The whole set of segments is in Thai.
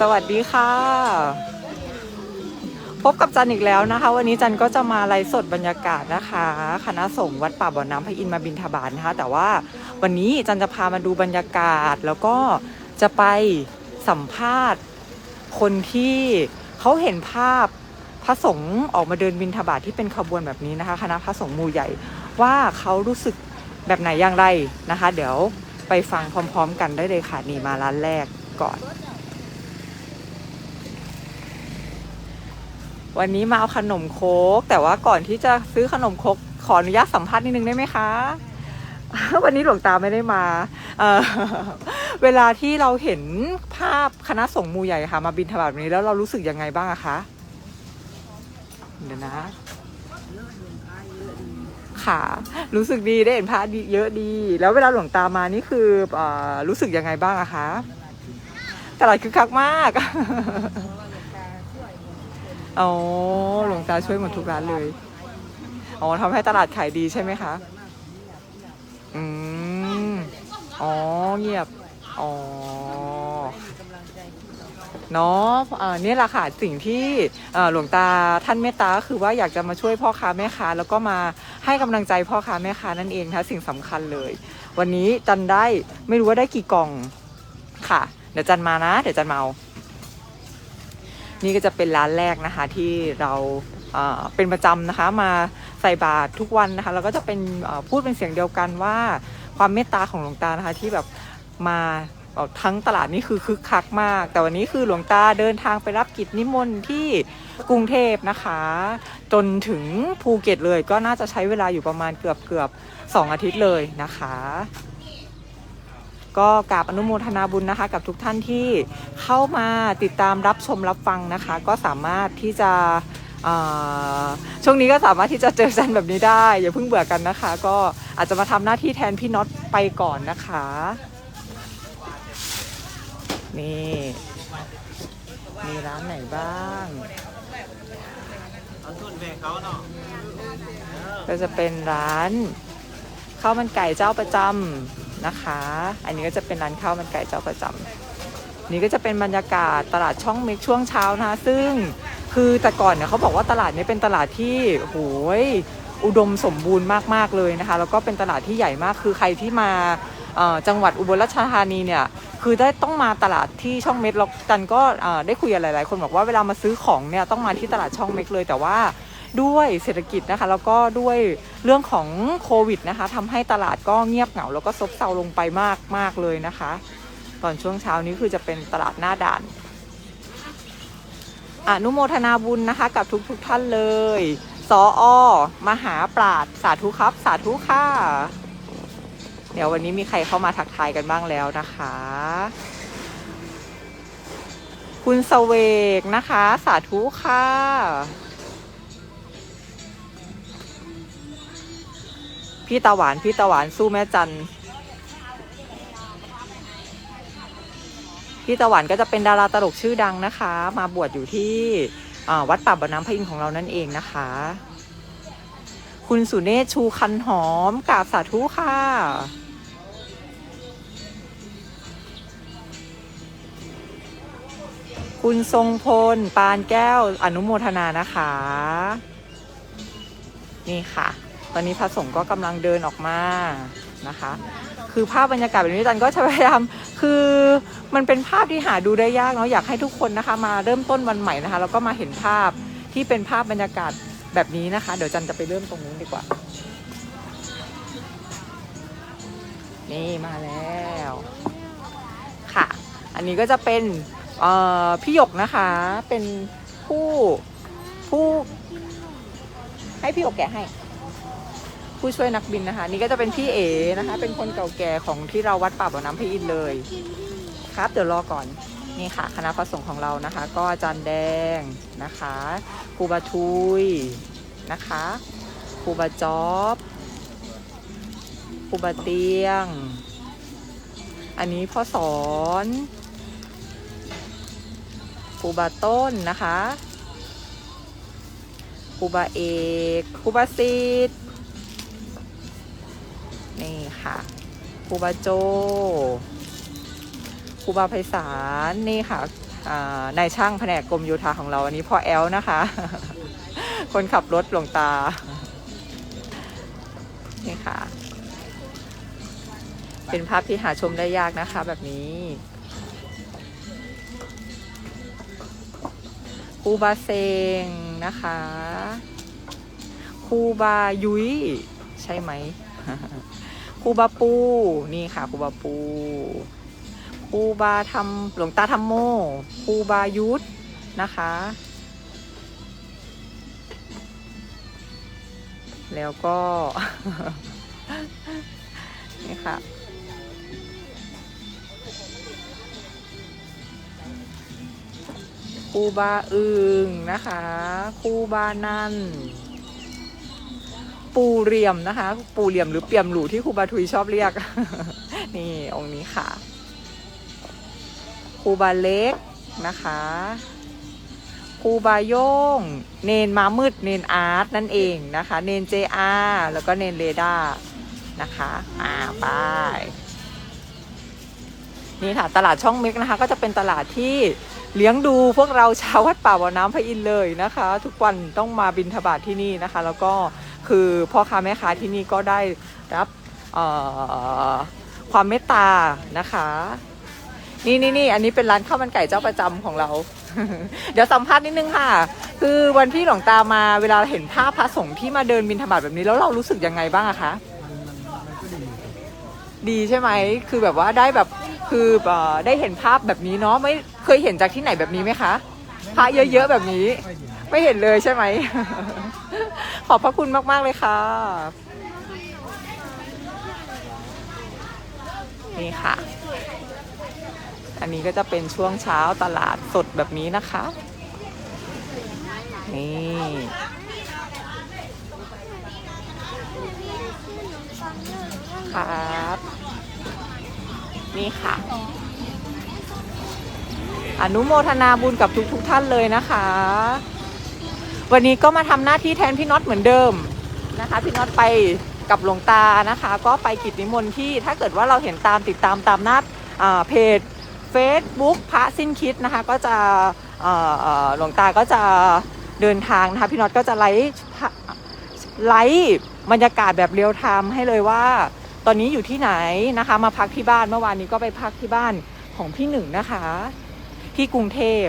สวัสดีค่ะ พบกับจันอีกแล้วนะคะ วันนี้จันก็จะมาไลฟ์สดบรรยากาศนะคะ คณะสงฆ์วัดป่าบ่อน้ำพระอินทร์มาบินทบาทนะคะ แต่ว่าวันนี้จันจะพามาดูบรรยากาศ แล้วก็จะไปสัมภาษณ์ คนที่เขาเห็นภาพพระสงฆ์ออกมาเดินบินทบาทที่เป็นขบวนแบบนี้นะคะ คณะพระสงฆ์มูใหญ่ว่าเขารู้สึกแบบไหนอย่างไรนะคะ เดี๋ยวไปฟังพร้อม ๆ กันได้เลยค่ะนี่มาร้านแรกก่อน วันนี้มาเอาขนมโคกแต่ว่าก่อนที่จะซื้อขนมโคกขออนุญาตสัมภาษณ์นิดนึงได้ไหมคะ วันนี้หลวงตาไม่ได้มาเเวลาที่เราเห็นภาพคณะสงฆ์มูใหญ่ค่ะ มาบินทบาทแบบนี้แล้วเรารู้สึกยังไงบ้างอะคะเดี๋ยวนะค่ะรู้สึกดีได้เห็นพระเยอะดี แล้วเวลาหลวงตามานี่คือเออรู้สึกยังไงบ้างอะคะตลาดคึกคักมาก อ๋อหลวงตาช่วยหมดทุกร้านเลย อ๋อทำให้ตลาดขายดีใช่ไหมคะ อืม อ๋อ เงียบ อ๋อ เนาะอ่านี่แหละค่ะสิ่งที่เอ่อหลวงตาท่านเมตตาก็คือว่าอยากจะมาช่วยพ่อค้าแม่ค้า แล้วก็มาให้กำลังใจพ่อค้าแม่ค้านั่นเองนะคะสิ่งสำคัญเลย วันนี้จันได้ไม่รู้ว่าได้กี่กล่องค่ะ เดี๋ยวจันมานะ เดี๋ยวจันมาเอา นี่ก็จะเป็นร้านแรกนะคะที่เราเป็นประจำนะคะมาใส่บาตรทุกวันนะคะแล้วก็จะเป็นพูดเป็นเสียงเดียวกันว่าความเมตตาของหลวงตานะคะที่แบบมาทั้งตลาดนี่คือคึกคักมาก แต่วันนี้คือหลวงตาเดินทางไปรับกิจนิมนต์ที่กรุงเทพนะคะ จนถึงภูเก็ตเลยก็น่าจะใช้เวลาอยู่ประมาณเกือบเกือบสองอาทิตย์เลยนะคะ ก็กราบอนุโมทนาบุญนะคะ กับทุกท่านที่เข้ามาติดตามรับชมรับฟังนะคะ ก็สามารถที่จะช่วงนี้ก็สามารถที่จะเจอกันแบบนี้ได้ อย่าเพิ่งเบื่อกันนะคะ ก็อาจจะมาทำหน้าที่แทนพี่น็อตไปก่อนนะคะ นี่มีร้านไหนบ้างเอาส่วนแบ่งเขาเนาะก็จะเป็นร้านข้าวมันไก่เจ้าประจำ นะคะ อันนี้ก็จะเป็นร้านข้าวมันไก่เจ้าประจำนี่ก็จะเป็นบรรยากาศตลาดช่องเมกช่วงเช้านะคะซึ่งคือแต่ก่อนเนี่ยเขาบอกว่าตลาดนี้เป็นตลาดที่โหยอุดมสมบูรณ์มากๆเลยนะคะ แล้วก็เป็นตลาดที่ใหญ่มากคือใครที่มาจังหวัดอุบลราชธานีเนี่ยคือได้ต้องมาตลาดที่ช่องเม็กแล้วจันก็ได้คุยกับหลายๆ คนบอกว่าเวลามาซื้อของเนี่ยต้องมาที่ตลาดช่องเม็กเลยแต่ว่า ด้วยเศรษฐกิจนะคะ แล้วก็ด้วยเรื่องของโควิดนะคะทำให้ตลาดก็เงียบเหงา แล้วก็ซบเซาลงไปมากมากเลยนะคะ ตอนช่วงเช้านี้คือจะเป็นตลาดหน้าด่านอนุโมทนาบุญนะคะ กับทุกทุกท่านเลย สออมหาปราดสาธุครับ สาธุค่ะ เดี๋ยววันนี้มีใครเข้ามาทักทายกันบ้างแล้วนะคะ คุณสเวกนะคะ สาธุค่ะ พี่ตาหวาน พี่ตาหวานสู้แม่จันพี่ตะหวันก็จะเป็นดาราตลกชื่อดังนะคะ มาบวชอยู่ที่วัดป่าบ่อน้ำพระอินทร์ของเรานั่นเองนะคะ คุณสุเนศชูคันหอมกราบสาธุค่ะคุณทรงพล ปานแก้ว อนุโมทนานะคะ นี่ค่ะ ตอนนี้พระสงฆ์ก็กำลังเดินออกมานะคะ คือภาพบรรยากาศแบบนี้จันก็จะพยายามคือมันเป็นภาพที่หาดูได้ยากเนาะอยากให้ทุกคนนะคะมาเริ่มต้นวันใหม่นะคะแล้วก็มาเห็นภาพที่เป็นภาพบรรยากาศแบบนี้นะคะ เดี๋ยวจันจะไปเริ่มตรงนู้นดีกว่า นี่มาแล้วค่ะ อันนี้ก็จะเป็นพี่หยกนะคะเป็นผู้ผู้ให้พี่หยกแกะให้ ผู้ช่วยนักบินนะคะ นี่ก็จะเป็นพี่เอนะคะ เป็นคนเก่าแก่ของที่เราวัดป่าบ่อน้ำพระอินทร์เลย ครับเดี๋ยวรอก่อนนี่ค่ะ คณะพระสงฆ์ของเรานะคะ ก็อาจารย์แดงนะคะครูบาทุยนะคะครูบาจอบครูบาเตียง อันนี้พ่อสอนครูบาต้นนะคะครูบาเอกครูบาซิดนี่ ค่ะครูบาโจครูบาไพศาลนี่ค่ะนายช่างแผนกกรมโยธาของเราอันนี้พ่อแอลนะคะ คนขับรถหลวงตา นี่ค่ะ เป็นภาพที่หาชมได้ยากนะคะแบบนี้ครูบาเซงนะคะครูบายุ้ยใช่ไหม คูบาปู นี่ค่ะคูบาปูคูบาทำหลวงตาธรรมโมคูบายุทธนะคะ แล้วก็ นี่ค่ะ คูบาอึงนะคะ คูบานัน ปูเหลี่ยมนะคะ ปูเหลี่ยมหรือเปียมหลูที่ครูบาทุยชอบเรียก นี่องค์นี้ค่ะครูบาเล็กนะคะครูบาโยง เนนมามืด เนนอาร์ตนั่นเองนะคะ เนนเจอาแล้วก็เนนเรดานะคะอ่าไปนี่ค่ะ ตลาดช่องเม็กนะคะ ก็จะเป็นตลาดที่เลี้ยงดูพวกเราชาววัดป่าบ่อน้ำพระอินเลยนะคะ ทุกวันต้องมาบินทบาทที่นี่นะคะ แล้วก็ คือพ่อค้าแม่ค้าที่นี่ก็ได้รับความเมตตานะคะ นี่นี่นี่อันนี้เป็นร้านข้าวมันไก่เจ้าประจำของเรา เดี๋ยวสัมภาษณ์นิดนึงค่ะ คือวันที่หลวงตามาเวลาเห็นภาพพระสงฆ์ที่มาเดินบินธบาตแบบนี้แล้วเรารู้สึกยังไงบ้างอะคะดีใช่ไหม คือแบบว่าได้แบบคือได้เห็นภาพแบบนี้เนาะไม่เคยเห็นจากที่ไหนแบบนี้ไหมคะ พระเยอะๆแบบนี้ ไม่เห็นเลยใช่ไหม ขอบพระคุณมากๆเลยค่ะ นี่ค่ะ อันนี้ก็จะเป็นช่วงเช้าตลาดสดแบบนี้นะคะ นี่ครับ นี่ค่ะ อนุโมทนาบุญกับทุกทุกๆท่านเลยนะคะ วันนี้ก็มาทำหน้าที่แทนพี่น็อตเหมือนเดิมนะคะ พี่น็อตไปกับหลวงตานะคะ ก็ไปกิจนิมนต์ที่ถ้าเกิดว่าเราเห็นตามติดตามตามหน้าอ่าเพจ Facebook พระสิ้นคิดนะคะ ก็จะอ่อเอ่อหลวงตาก็จะเดินทางนะคะพี่น็อตก็จะไลฟ์ไลฟ์บรรยากาศแบบเรียลไทม์ให้เลยว่า ตอนนี้อยู่ที่ไหนนะคะ มาพักที่บ้านเมื่อวานนี้ก็ไปพักที่บ้านของพี่หนึ่งนะคะ ที่กรุงเทพ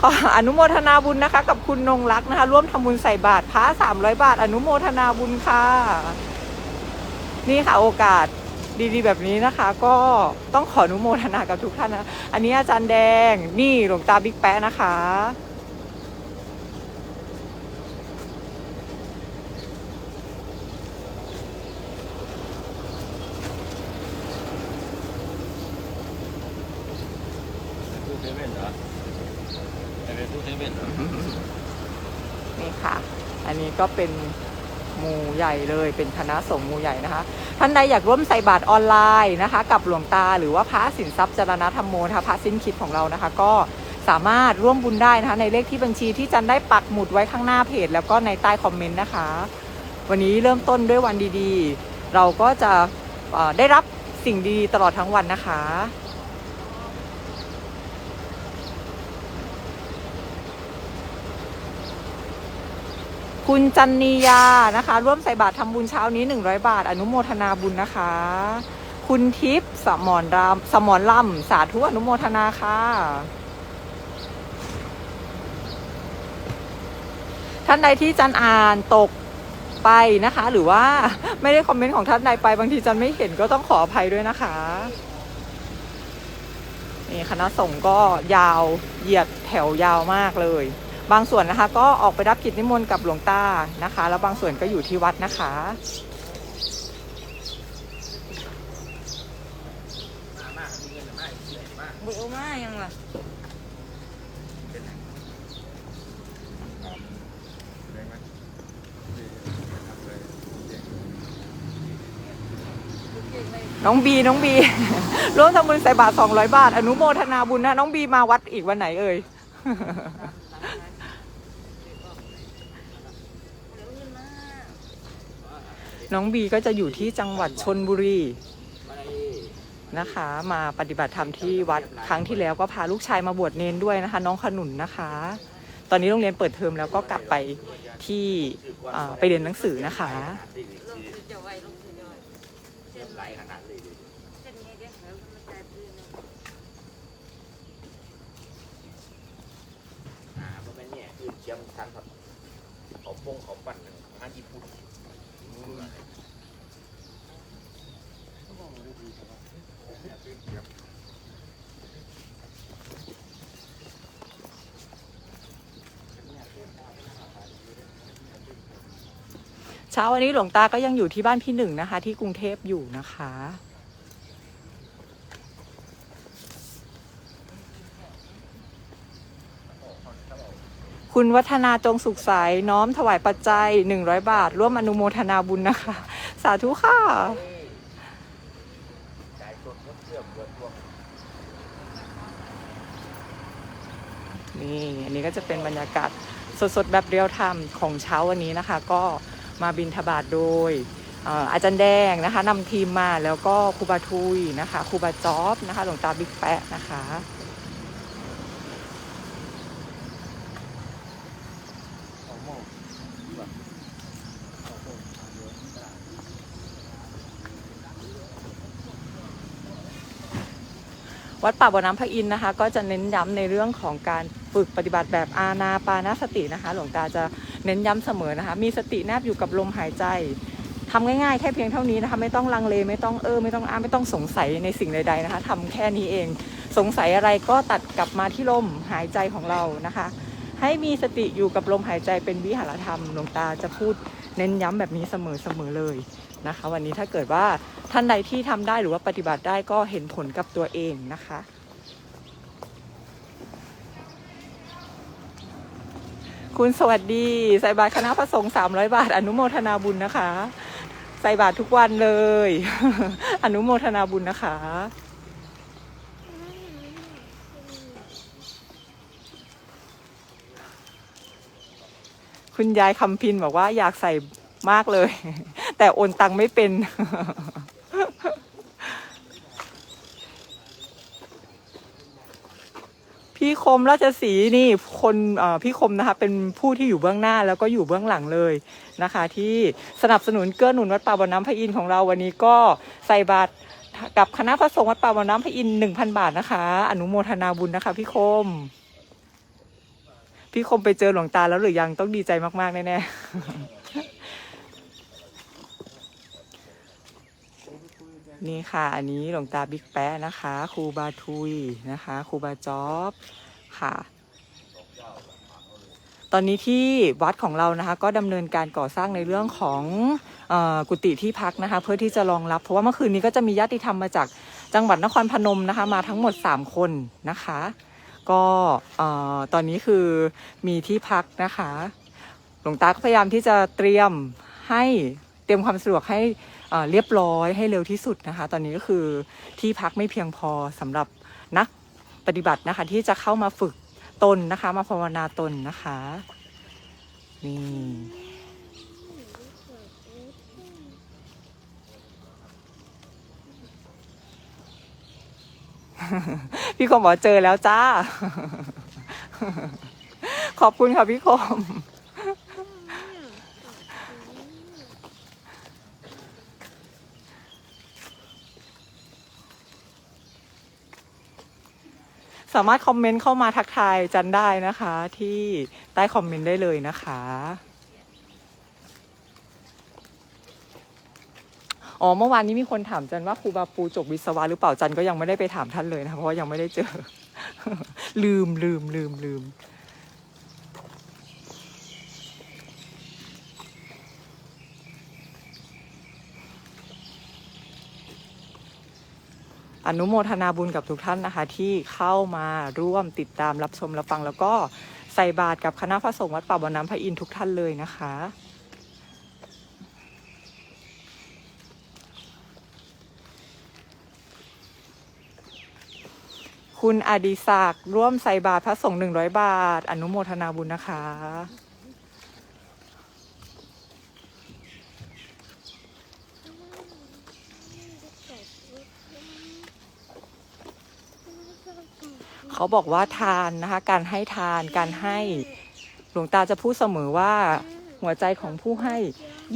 ขออนุโมทนาบุญนะคะ กับคุณนงรักนะคะ ร่วมทำบุญใส่บาตรพระสามร้อยบาท อนุโมทนาบุญค่ะ นี่ค่ะโอกาสดีๆ แบบนี้นะคะก็ต้องขออนุโมทนากับทุกท่านนะ อันนี้อาจารย์แดงนี่หลวงตาบิ๊กแป๊ะนะคะ ตู้เซเว่นเหรอแต่เป็นตู้เซเว่นเหรอ นี่ค่ะ อันนี้ ก็เป็นหมู่ใหญ่เลยเป็นคณะสงฆ์หมู่ใหญ่นะคะ ท่านใดอยากร่วมใส่บาตรออนไลน์นะคะ กับหลวงตาหรือว่าพระสินทรัพย์จรณธรรมโมนะคะพระสิ้นคิดของเรานะคะ ก็สามารถร่วมบุญได้นะคะ ในเลขที่บัญชีที่จันได้ปักหมุดไว้ข้างหน้าเพจ แล้วก็ในใต้คอมเมนต์นะคะ วันนี้เริ่มต้นด้วยวันดีๆ เราก็จะได้รับสิ่งดีตลอดทั้งวันนะคะ คุณจันนียานะคะ ร่วมใส่บาตรทำบุญเช้านี้ 100 บาท อนุโมทนาบุญนะคะ คุณทิพย์สมรรามสมรล่ำสาธุอนุโมทนาค่ะ ท่านใดที่จันอ่านตกไปนะคะ หรือว่าไม่ได้คอมเมนต์ของท่านใดไปบางทีจันไม่เห็นก็ต้องขออภัยด้วยนะคะนี่คณะสงฆ์ก็ยาวเหยียดแถวยาวมากเลย บางส่วนนะคะ ก็ออกไปรับกิจนิมนต์กับหลวงตานะคะ แล้วบางส่วนก็อยู่ที่วัดนะคะบุญมายังล่ะน้องบีน้องบี ร่วมทำบุญใส่บาตร200บาท อนุโมทนาบุญนะ น้องบีมาวัดอีกวันไหนเอ่ย เดี๋ยวขึ้ น้องบีก็จะอยู่ที่จังหวัดชนบุรีนะคะ มาปฏิบัติธรรมที่วัดครั้งที่แล้วก็พาลูกชายมาบวชเนนด้วยนะคะ น้องขนุนนะคะ ตอนนี้โรงเรียนเปิดเทอมแล้วก็กลับไปที่ไปเรียนหนังสือนะคะเพราะเป็นเนี่ยคือเชียงทันครับเขาปงเขาปั่นอาหารญี่ปุ่น เช้าวันนี้หลวงตาก็ยังอยู่ที่บ้านพี่หนึ่งนะคะ ที่กรุงเทพอยู่นะคะ คุณวัฒนาจงสุขใสน้อมถวายปัจจัย 100 บาท ร่วมอนุโมทนาบุญนะคะ สาธุค่ะนี่อันนี้ก็จะเป็นบรรยากาศสดๆ แบบเรียลไทม์ของเช้าวันนี้นะคะ ก็ มาบินทบาทโดยอาจารย์แดงนะคะนำทีมมาแล้วก็ครูบาทุยนะคะครูบาจ๊อบนะคะหลวงตาบิ๊กแปะนะคะวัดป่าบ่อน้ำพระอินนะคะ ก็จะเน้นย้ำในเรื่องของการฝึกปฏิบัติแบบอาณาปานาสตินะคะ หลวงตาจะ เน้นย้ำเสมอนะคะ มีสติแนบอยู่กับลมหายใจทำง่ายๆ แค่เพียงเท่านี้นะคะ ไม่ต้องลังเลไม่ต้องเออไม่ต้องอ้าไม่ต้องสงสัยในสิ่งใด ๆนะคะทำแค่นี้เอง สงสัยอะไรก็ตัดกลับมาที่ลมหายใจของเรานะคะ ให้มีสติอยู่กับลมหายใจเป็นวิหารธรรมหลวงตาจะพูดเน้นย้ำแบบนี้เสมอๆเลยนะคะ วันนี้ถ้าเกิดว่าท่านใดที่ทำได้หรือว่าปฏิบัติได้ก็เห็นผลกับตัวเองนะคะ คุณสวัสดีใส่บาตรคณะพระสงฆ์300บาท อนุโมทนาบุญนะคะ ใส่บาตรทุกวันเลย อนุโมทนาบุญนะคะ คุณยายคำพินบอกว่าอยากใส่มากเลย แต่โอนตังไม่เป็น พี่คมราชสีนี่คนพี่คมนะคะเป็นผู้ที่อยู่เบื้องหน้าแล้วก็อยู่เบื้องหลังเลยนะคะ ที่สนับสนุนเกื้อหนุนวัดป่าบ่อน้ำพระอินทร์ของเราวันนี้ก็ใส่บาตรกับคณะพระสงฆ์วัดป่าบ่อน้ำพระอินทร์หนึ่งพันบาทนะคะ อนุโมทนาบุญนะคะ พี่คม พี่คมไปเจอหลวงตาแล้วหรือยังต้องดีใจมากๆแน่ๆ นี่ค่ะ อันนี้หลวงตาบิ๊กแป๊ะนะคะครูบาทุยนะคะครูบาจ๊อบค่ะ ตอนนี้ที่วัดของเรานะคะ ก็ดำเนินการก่อสร้างในเรื่องของออกุฏิที่พักนะคะ เพื่อที่จะรองรับเพราะว่าเมื่อคืนนี้ก็จะมีญาติธรรมมาจากจังหวัดนครพนมนะคะ มาทั้งหมด 3 คนนะคะ ก็ตอนนี้คือมีที่พักนะคะ หลวงตาก็พยายามที่จะเตรียมให้เตรียมความสะดวกให้ เรียบร้อยให้เร็วที่สุดนะคะ ตอนนี้ก็คือที่พักไม่เพียงพอสำหรับนักปฏิบัตินะคะ ที่จะเข้ามาฝึกตนนะคะ มาภาวนาตนนะคะนี่พี่คมบอกเจอแล้วจ้า ขอบคุณค่ะพี่คม สามารถคอมเมนต์เข้ามาทักทายจันได้นะคะ ที่ใต้คอมเมนต์ได้เลยนะคะ อ๋อเมื่อวานนี้มีคนถามจันว่าครูบาปูจบวิศวะหรือเปล่าจันก็ยังไม่ได้ไปถามท่านเลยนะคะเพราะว่ายังไม่ได้เจอ ลืมลืมลืมลืม อนุโมทนาบุญกับทุกท่านนะคะ ที่เข้ามาร่วมติดตามรับชมรับฟัง แล้วก็ใส่บาตรกับคณะพระสงฆ์วัดป่าบ่อน้ำพระอินทร์ทุกท่านเลยนะคะคุณอดิศักดิ์ร่วมใส่บาตรพระสงฆ์หนึ่งร้อยบาท อนุโมทนาบุญนะคะ เขาบอกว่าทานนะคะ การให้ทานการให้หลวงตาจะพูดเสมอว่าหัวใจของผู้ให้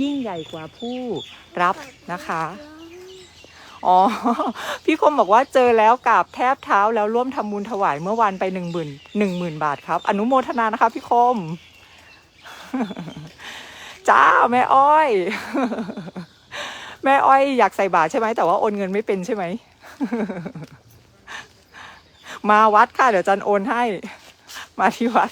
ยิ่งใหญ่กว่าผู้รับนะคะ อ๋อ พี่คมบอกว่าเจอแล้วกับแทบเท้าแล้วร่วมทำบุญถวายเมื่อวานไปหนึ่งหมื่นหนึ่งหมื่นบาทครับ อนุโมทนานะคะ พี่คม จ้าแม่อ้อย แม่อ้อยอยากใส่บาตรใช่ไหมแต่ว่าโอนเงินไม่เป็นใช่ไหม มาวัดค่ะ เดี๋ยวจันโอนให้ มาที่วัด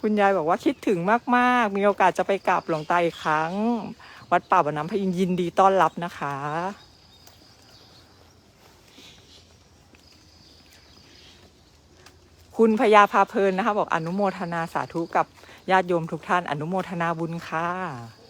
คุณยายบอกว่าคิดถึงมาก ๆ มีโอกาสจะไปกราบหลวงตาอีกครั้ง วัดป่าบ่อน้ำพระอินยินดีต้อนรับนะคะคุณพญาพาเพลินนะคะ บอกอนุโมทนาสาธุกับญาติโยมทุกท่าน อนุโมทนาบุญค่ะ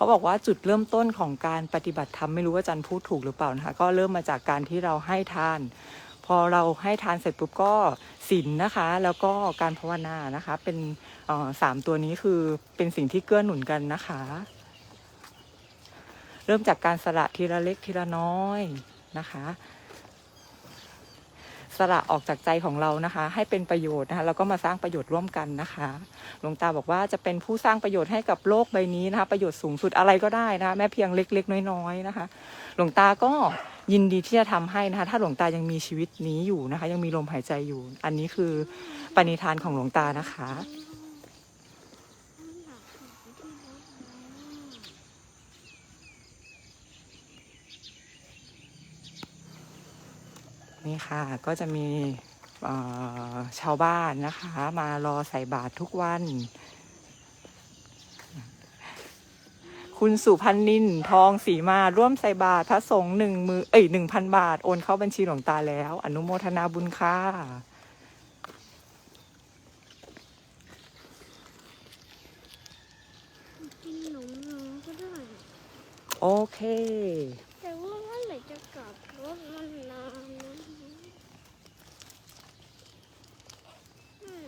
เขาบอกว่าจุดเริ่มต้นของการปฏิบัติธรรมไม่รู้ว่าจันพูดถูกหรือเปล่านะคะก็เริ่มมาจากการที่เราให้ทาน พอเราให้ทานเสร็จปุ๊บก็ศีลนะคะ แล้วก็การภาวนานะคะ เป็นสามตัวนี้คือเป็นสิ่งที่เกื้อหนุนกันนะคะ เริ่มจากการสละทีละเล็กทีละน้อยนะคะ สละออกจากใจของเรานะคะ ให้เป็นประโยชน์นะคะแล้วก็มาสร้างประโยชน์ร่วมกันนะคะหลวงตาบอกว่าจะเป็นผู้สร้างประโยชน์ให้กับโลกใบนี้นะคะ ประโยชน์สูงสุดอะไรก็ได้นะคะแม้เพียงเล็ก ๆ น้อยๆนะคะ หลวงตาก็ยินดีที่จะทำให้นะคะ ถ้าหลวงตายังมีชีวิตนี้อยู่นะคะ ยังมีลมหายใจอยู่ อันนี้คือปณิธานของหลวงตานะคะ นี่ค่ะก็จะมีเอ่อชาวบ้านนะคะ มารอใส่บาตรทุกวัน คุณสุพันนินทองสีมาร่วมใส่บาตรพระสงฆ์หนึ่งมือเอ้ยหนึ่งพันบาท โอนเข้าบัญชีหลวงตาแล้ว อนุโมทนาบุญค่ะกินขนมน้องก็ได้โอเค แต่ว่าเมื่อไหร่จะกลับรถมันนานนะอืม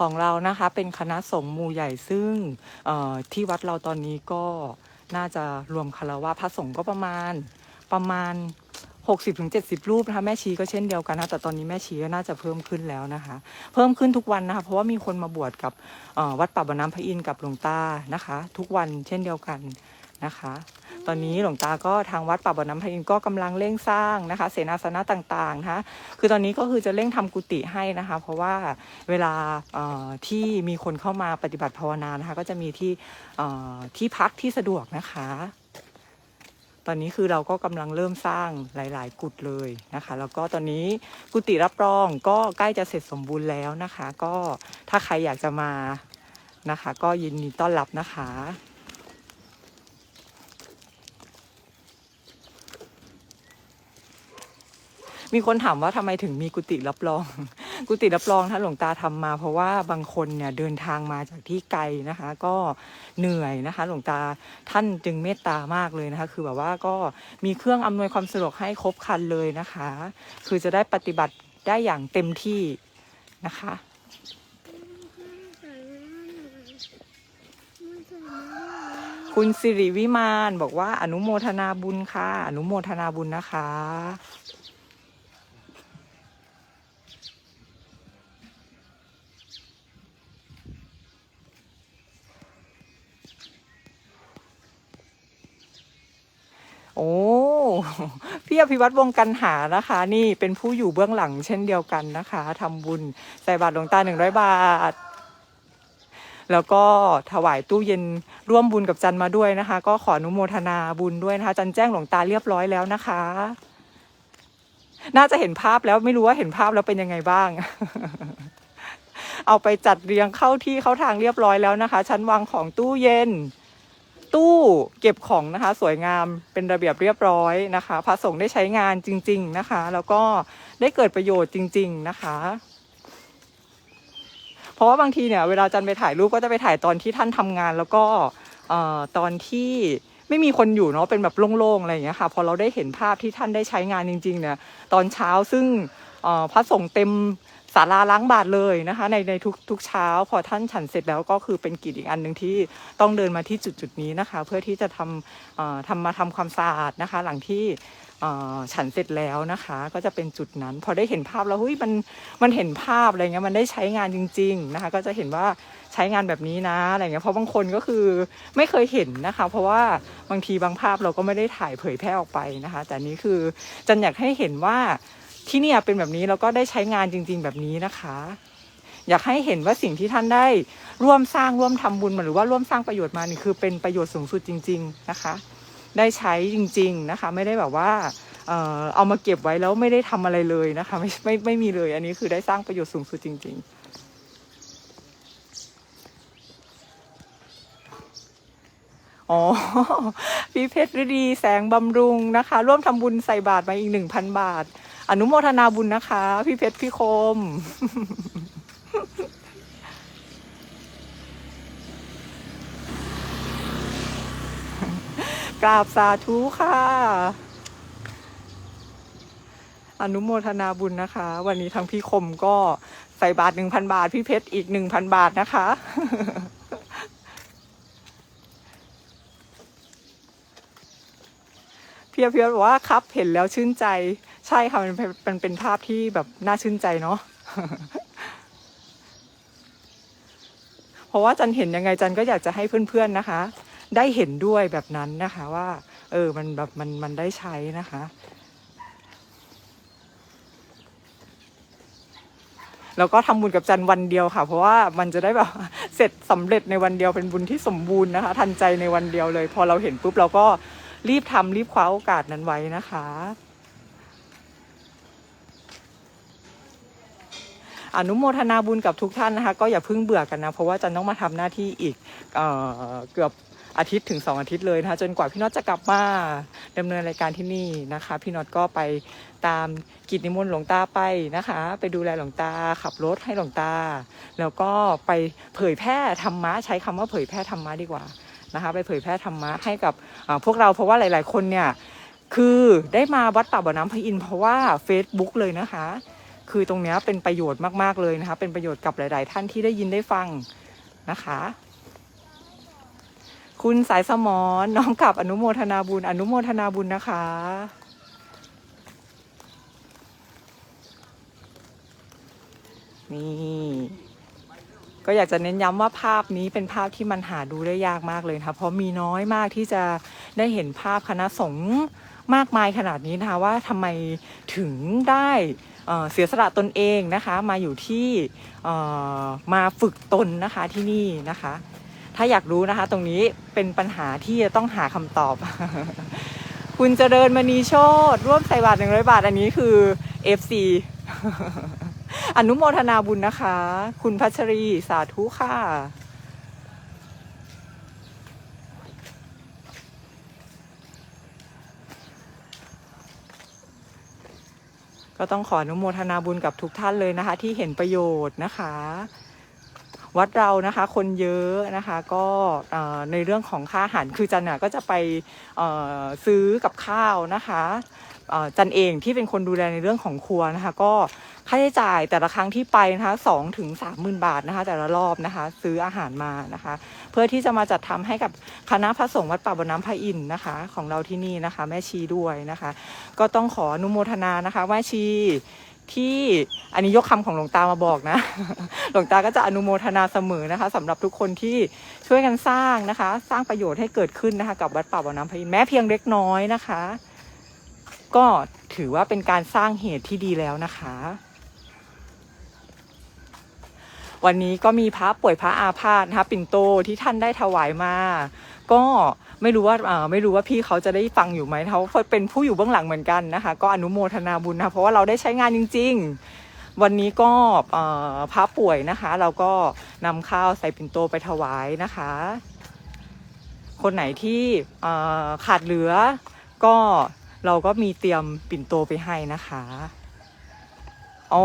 ของเรานะคะ เป็นคณะสงฆ์มูใหญ่ซึ่งที่วัดเราตอนนี้ก็น่าจะรวมคารวะพระสงฆ์ก็ประมาณประมาณ 60-70 รูปนะคะแม่ชีก็เช่นเดียวกันนะแต่ตอนนี้แม่ชีก็น่าจะเพิ่มขึ้นแล้วนะคะ เพิ่มขึ้นทุกวันนะคะเพราะว่ามีคนมาบวชกับวัดป่าบ่อน้ำพระอินทร์กับหลวงตานะคะ ทุกวันเช่นเดียวกัน นะคะ ตอนนี้หลวงตาก็ทางวัดป่าบ่อน้ำพระอินทร์ก็กำลังเร่งสร้างนะคะ เสนาสนะต่างๆนะคะคือตอนนี้ก็คือจะเร่งทำกุฏิให้นะคะ เพราะว่าเวลาที่มีคนเข้ามาปฏิบัติภาวนานะคะ ก็จะมีที่ที่พักที่สะดวกนะคะ ตอนนี้คือเราก็กำลังเริ่มสร้างหลาย ๆ กุฏเลยนะคะ แล้วก็ตอนนี้กุฏิรับรองก็ใกล้จะเสร็จสมบูรณ์แล้วนะคะ ก็ถ้าใครอยากจะมานะคะ ก็ยินดีต้อนรับนะคะ มีคนถามว่าทำไมถึงมีกุฏิรับรอง กุฏิรับรองท่านหลวงตาทำมา เพราะว่าบางคนเนี่ยเดินทางมาจากที่ไกลนะคะ ก็เหนื่อยนะคะ หลวงตาท่านจึงเมตตามากเลยนะคะ คือแบบว่าก็มีเครื่องอำนวยความสะดวกให้ครบครันเลยนะคะ คือจะได้ปฏิบัติได้อย่างเต็มที่นะคะคุณสิริวิมานบอกว่าอนุโมทนาบุญค่ะ อนุโมทนาบุญนะคะ โอ้พี่อภิวัตวงกันหานะคะ นี่เป็นผู้อยู่เบื้องหลังเช่นเดียวกันนะคะทำบุญใส่บาตรหลวงตาหนึ่งร้อยบาท แล้วก็ถวายตู้เย็นร่วมบุญกับจันมาด้วยนะคะ ก็ขออนุโมทนาบุญด้วยนะคะ จันแจ้งหลวงตาเรียบร้อยแล้วนะคะ น่าจะเห็นภาพแล้วไม่รู้ว่าเห็นภาพแล้วเป็นยังไงบ้างเอาไปจัดเรียงเข้าที่เข้าทางเรียบร้อยแล้วนะคะ ชั้นวางของตู้เย็น ตู้เก็บของนะคะ สวยงามเป็นระเบียบเรียบร้อยนะคะพระสงฆ์ได้ใช้งานจริง ๆนะคะ แล้วก็ได้เกิดประโยชน์จริง ๆนะคะ เพราะว่าบางทีเนี่ยเวลาจันไปถ่ายรูปก็จะไปถ่ายตอนที่ท่านทำงาน แล้วก็เอ่อตอนที่ไม่มีคนอยู่เนาะเป็นแบบโล่งๆอะไรอย่างเงี้ยค่ะ พอเราได้เห็นภาพที่ท่านได้ใช้งานจริง ๆ เนี่ย ตอนเช้าซึ่งพระสงฆ์เต็ม ศาลาล้างบาทเลยนะคะ ในในทุกทุกเช้า พอท่านฉันเสร็จแล้วก็คือเป็นกิจอีกอันหนึ่งที่ต้องเดินมาที่จุดจุดนี้นะคะ เพื่อที่จะทำเอ่อทำมาทำความสะอาดนะคะ หลังที่เอ่อฉันเสร็จแล้วนะคะ ก็จะเป็นจุดนั้น พอได้เห็นภาพแล้วเฮ้ยมันมันเห็นภาพอะไรเงี้ยมันได้ใช้งานจริง ๆนะคะ ก็จะเห็นว่าใช้งานแบบนี้นะอะไรเงี้ยเพราะบางคนก็คือไม่เคยเห็นนะคะ เพราะว่าบางทีบางภาพเราก็ไม่ได้ถ่ายเผยแพร่ออกไปนะคะ แต่นนี้คือจันอยากให้เห็นว่า ที่เนี่ยเป็นแบบนี้แล้วก็ได้ใช้งานจริง ๆ แบบนี้นะคะ อยากให้เห็นว่าสิ่งที่ท่านได้ร่วมสร้างร่วมทำบุญมาหรือว่าร่วมสร้างประโยชน์มานี่คือเป็นประโยชน์สูงสุดจริง ๆนะคะ ได้ใช้จริง ๆนะคะ ไม่ได้แบบว่าเอ่อเอามาเก็บไว้แล้วไม่ได้ทำอะไรเลยนะคะ ไม่ไม่ไม่มีเลย อันนี้คือได้สร้างประโยชน์สูงสุดจริง ๆอ๋อพี่เพชรฤดีแสงบำรุงนะคะ ร่วมทำบุญใส่บาตรมาอีกหนึ่งพันบาท อนุโมทนาบุญนะคะ พี่เพชรพี่คม กราบสาธุค่ะ อนุโมทนาบุญนะคะ วันนี้ทั้งพี่คมก็ใส่บาทหนึ่งพันบาท พี่เพชรอีกหนึ่งพันบาทนะคะเพียเพียบอกว่าครับเห็นแล้วชื่นใจ ใช่ค่ะมันเป็นเป็นภาพที่แบบน่าชื่นใจเนาะเพราะว่าจันเห็นยังไงจันก็อยากจะให้เพื่อนๆนะคะ ได้เห็นด้วยแบบนั้นนะคะว่า เออมันแบบมันมันได้ใช้นะคะ แล้วก็ทำบุญกับจันวันเดียวค่ะ เพราะว่ามันจะได้แบบเสร็จสำเร็จในวันเดียวเป็นบุญที่สมบูรณ์นะคะ ทันใจในวันเดียวเลย พอเราเห็นปุ๊บเราก็รีบทำรีบคว้าโอกาสนั้นไว้นะคะ อนุโมทนาบุญกับทุกท่านนะคะ ก็อย่าเพิ่งเบื่อกันนะ เพราะว่าจันต้องมาทำหน้าที่อีกเออเกือบอาทิตย์ถึงสองอาทิตย์เลยนะคะจนกว่าพี่น็อตจะกลับมาดำเนินรายการที่นี่นะคะ พี่น็อตก็ไปตามกิจนิมนต์หลวงตาไปนะคะ ไปดูแลหลวงตาขับรถให้หลวงตา แล้วก็ไปเผยแพร่ธรรมะใช้คำว่าเผยแพร่ธรรมะดีกว่านะคะไปเผยแพร่ธรรมะให้กับพวกเราเพราะว่าหลาย ๆ คนเนี่ยคือได้มาวัดป่าบ่อน้ำพระอินทร์เพราะว่า Facebook เลยนะคะ คือตรงนี้เป็นประโยชน์มาก ๆ เลยนะคะ เป็นประโยชน์กับหลาย ๆ ท่านที่ได้ยินได้ฟังนะคะ คุณสายสมอนน้องกับอนุโมทนาบุญ อนุโมทนาบุญนะคะนี่ก็อยากจะเน้นย้ำว่าภาพนี้เป็นภาพที่มันหาดูได้ยากมากเลยนะคะเพราะมีน้อยมากที่จะได้เห็นภาพคณะสงฆ์ มากมายขนาดนี้นะคะว่าทำไมถึงได้เเสียสละตนเองนะคะมาอยู่ที่มาฝึกตนนะคะที่นี่นะคะ ถ้าอยากรู้นะคะตรงนี้เป็นปัญหาที่จะต้องหาคำตอบ คุณเจริญมณีโชตร่วมใส่บาทหนึ่งร้อยบาท อันนี้คือ FC อนุโมทนาบุญนะคะ คุณพัชรีสาธุค่ะ ก็ต้องขออนุโมทนาบุญกับทุกท่านเลยนะคะ ที่เห็นประโยชน์นะคะ วัดเรานะคะคนเยอะนะคะก็ในเรื่องของค่าอาหารคือจันน่ะก็จะไปซื้อกับข้าวนะคะ จันเองที่เป็นคนดูแลในเรื่องของครัวนะคะ ก็ค่าใช้จ่ายแต่ละครั้งที่ไปนะคะสองถึงสามหมื่นบาทนะคะ แต่ละรอบนะคะ ซื้ออาหารมานะคะ เพื่อที่จะมาจัดทำให้กับคณะพระสงฆ์วัดป่าบ่อน้ำพระอินทร์นะคะ ของเราที่นี่นะคะ แม่ชีด้วยนะคะ ก็ต้องขออนุโมทนานะคะแม่ชีที่อันนี้ยกคำของหลวงตามาบอกนะ หลวงตาก็จะอนุโมทนาเสมอนะคะสำหรับทุกคนที่ช่วยกันสร้างนะคะ สร้างประโยชน์ให้เกิดขึ้นนะคะ กับวัดป่าบ่อน้ำพระอินทร์แม้เพียงเล็กน้อยนะคะ ก็ถือว่าเป็นการสร้างเหตุที่ดีแล้วนะคะ วันนี้ก็มีพระป่วยพระอาพาธนะคะปิ่นโตที่ท่านได้ถวายมา ก็ไม่รู้ว่าไม่รู้ว่าพี่เขาจะได้ฟังอยู่ไหมเขาเป็นผู้อยู่เบื้องหลังเหมือนกันนะคะ ก็อนุโมทนาบุญนะเพราะว่าเราได้ใช้งานจริง ๆ วันนี้ก็พระป่วยนะคะ เราก็นำข้าวใส่ปิ่นโตไปถวายนะคะ คนไหนที่ขาดเหลือก็ เราก็มีเตรียมปิ่นโตไปให้นะคะโอ้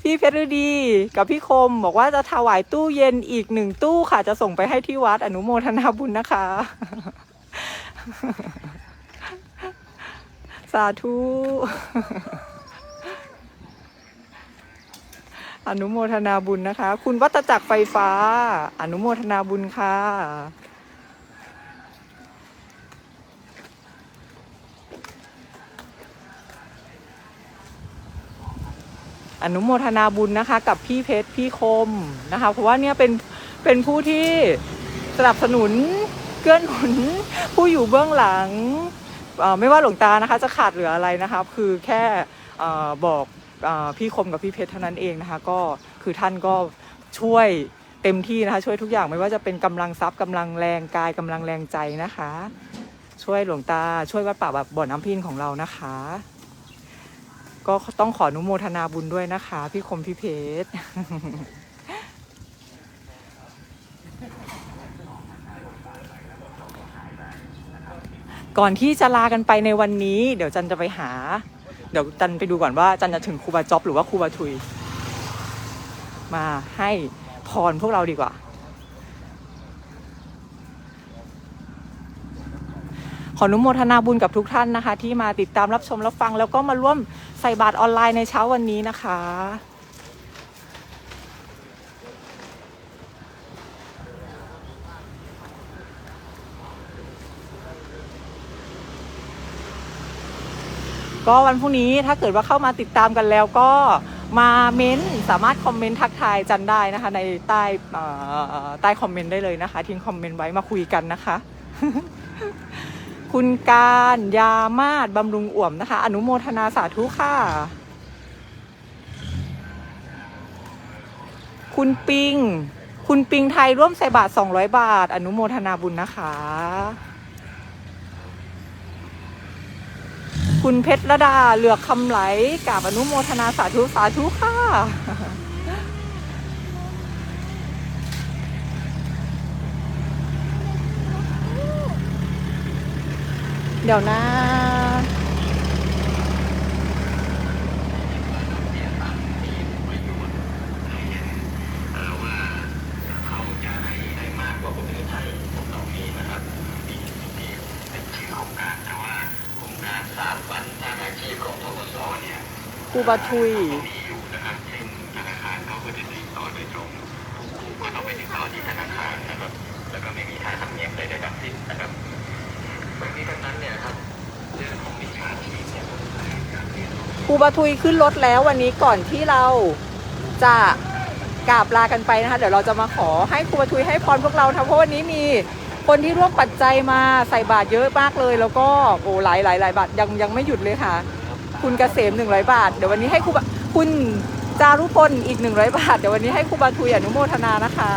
พี่เพชรฤดี กับพี่คมบอกว่าจะถวายตู้เย็นอีกหนึ่งตู้ค่ะ จะส่งไปให้ที่วัดอนุโมทนาบุญนะคะ สาธุ อนุโมทนาบุญนะคะ คุณวัตจักรไฟฟ้า อนุโมทนาบุญค่ะ อนุโมทนาบุญนะคะ กับพี่เพชรพี่คมนะคะ เพราะว่าเนี่ยเป็นเป็นผู้ที่สนับสนุนเกื้อหนุนผู้อยู่เบื้องหลังไม่ว่าหลวงตานะคะจะขาดเหลืออะไรนะคะคือแค่อบอกอพี่คมกับพี่เพชรเท่านั้นเองนะคะก็คือท่านก็ช่วยเต็มที่นะคะช่วยทุกอย่างไม่ว่าจะเป็นกำลังทรัพย์กำลังแรงกายกำลังแรงใจนะคะ ช่วยหลวงตาช่วยวัดป่าแบบบ่อน้ำพินของเรานะคะ ก็ต้องขออนุโมทนาบุญด้วยนะคะ พี่คมพี่เพชรก่อนที่จะลากันไปในวันนี้ เดี๋ยวจันจะไปหา เดี๋ยวจันไปดูก่อนว่าจันจะถึงครูบาจ๊อบหรือว่าครูบาทุย มาให้พรพวกเราดีกว่า ขออนุโมทนาบุญกับทุกท่านนะคะ ที่มาติดตามรับชมรับฟัง แล้วก็มาร่วมใส่บาตรออนไลน์ในเช้าวันนี้นะคะก็วันพรุ่งนี้ถ้าเกิดว่าเข้ามาติดตามกันแล้วก็มาเม้นต์สามารถคอมเมนต์ทักทายจันได้นะคะ ในใต้ใต้คอมเมนต์ได้เลยนะคะ ทิ้งคอมเมนต์ไว้มาคุยกันนะคะ คุณการยามาศบำรุงอ่วมนะคะ อนุโมทนาสาธุค่ะ คุณปิง คุณปิงไทยร่วมใส่บาท 200 บาท อนุโมทนาบุญนะคะ คุณเพชรระดาเหลือกคำไหลกับอนุโมทนาสาธุสาธุค่ะ เดี๋ยวนะครูบาทุย ทุยขึ้นรถแล้ววันนี้ก่อนที่เราจะกราบลากันไปนะคะ เดี๋ยวเราจะมาขอให้ครูบาทุยให้พรพวกเราทำเพราะวันนี้มีคนที่ร่วมปัจจัยมาใส่บาตรเยอะมากเลย แล้วก็โอ้หลายหลายหลายบาทยังยังไม่หยุดเลยค่ะ คุณเกษมหนึ่งร้อยบาท เดี๋ยววันนี้ให้ครูคุณจารุพลอีกหนึ่งร้อยบาท เดี๋ยววันนี้ให้ครูบาทุยอนุโมทนานะคะ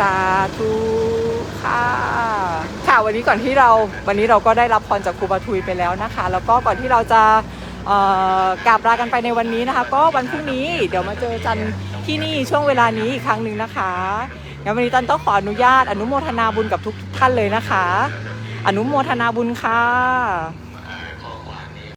สา ธุค่ะค่ะวันนี้ก่อนที่เราวันนี้เราก็ได้รับพรจากครูบาทุยไปแล้วนะคะ แล้วก็ก่อนที่เราจะกราบลากันไปในวันนี้นะคะ ก็วันพรุ่งนี้เดี๋ยวมาเจอกันที่นี่ช่วงเวลานี้อีกครั้งหนึ่งนะคะงั้นวันนี้ตันต้องขออนุญาตอนุโมทนาบุญกับทุกท่านเลยนะคะ อนุโมทนาบุญค่ะ